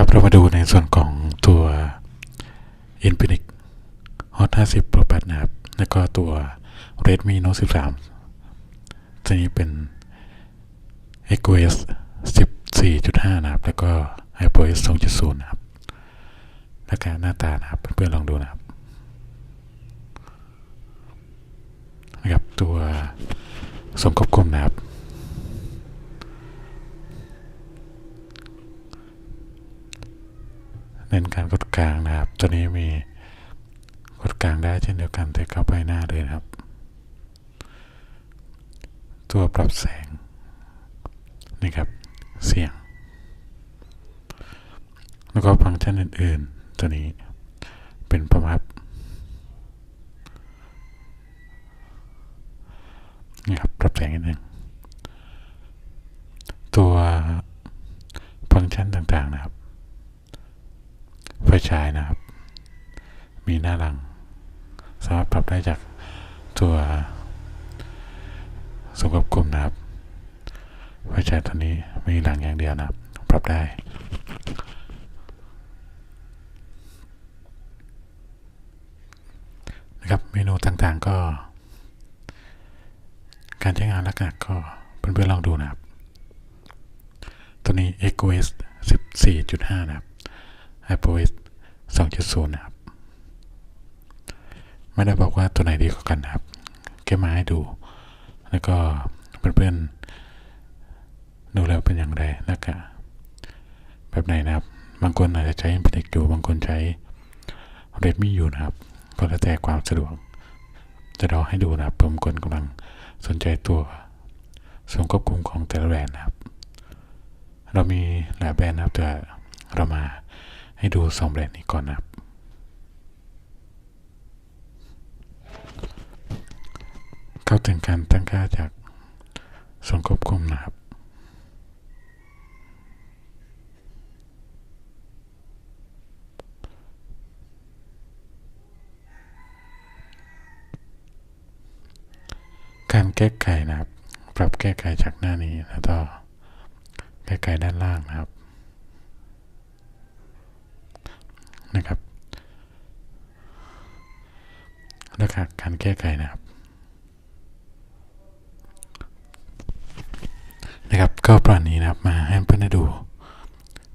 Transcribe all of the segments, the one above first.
ครับเรามาดูในส่วนของตัว Infinix Hot 50 Pro 8 นะครับ แล้วก็ตัว Redmi Note 13 ตัวนี้เป็น iOS 14.5 นะครับ แล้วก็ iOS 2.0 นะครับแล้วก็หน้าตานะครับ เพื่อนๆลองดูนะครับนะครับ ตัวสมควบคุมนะครับ น้นการกดกลางนะครับ ตัวนี้มีกดกลางได้เช่นเดียวกันแต่เข้าไปหน้าเลยนะครับ ตัวปรับแสงนี่ครับ เสียง แล้วก็ฟังก์ชันอื่น ๆ ตัวนี้เป็นประมับนี่ครับปรับแสงนิดนึงตัวฟังก์ชันต่างๆนะครับ ฟฉายนะครับ มีหน้าหลัง สามารถปรับได้จากตัวสมกับกลุ่มนะครับไฟฉายตัวนี้มีหลังอย่างเดียวนะครับ ปรับได้นะครับเมนูต่างๆก็ การใช้งานลักษณะก็เพื่อนๆลองดูนะครับ ตัวนี้ EcoS 14.5 นะครับ iOS 2.0 นะครับ ไม่ได้บอกว่าตัวไหนดีกว่ากันนะครับแค่มาให้ดู แล้วก็เพื่อนๆดูแล้วเป็นอย่างไรแล้วก็แบบไหนนะครับ บางคนอาจจะใช้ Infinix อยู่ บางคนใช้ Redmi อยู่นะครับ ก็แล้วแต่ความสะดวก จะรอให้ดูนะครับผมคนกำลังสนใจตัวส่วนควบคุมของแต่ละแบรนด์นะครับ เรามีหลายแบรนด์นะครับแต่เรามา ให้ดูสองแบรนด์นี้ก่อนนะครับ เข้าถึงการตั้งค่าจากส่วนควบคุมนะครับการแก้ไขนะครับ ปรับแก้ไขจากหน้านี้แล้วก็แก้ไขด้านล่างนะครับนะครับ แล้วก็การแก้ไขนะครับ นะครับ ก็ประมาณนี้นะครับ มาให้เพื่อนได้ดู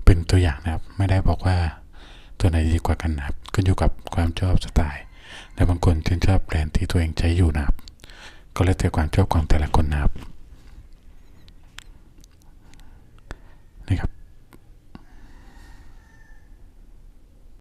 เป็นตัวอย่างนะครับ ไม่ได้บอกว่าตัวไหนดีกว่ากันนะครับขึ้นอยู่กับความชอบสไตล์ และบางคนที่ชอบแบรนด์ที่ตัวเองใช้อยู่นะครับ ก็แล้วแต่ความชอบของแต่ละคนนะครับ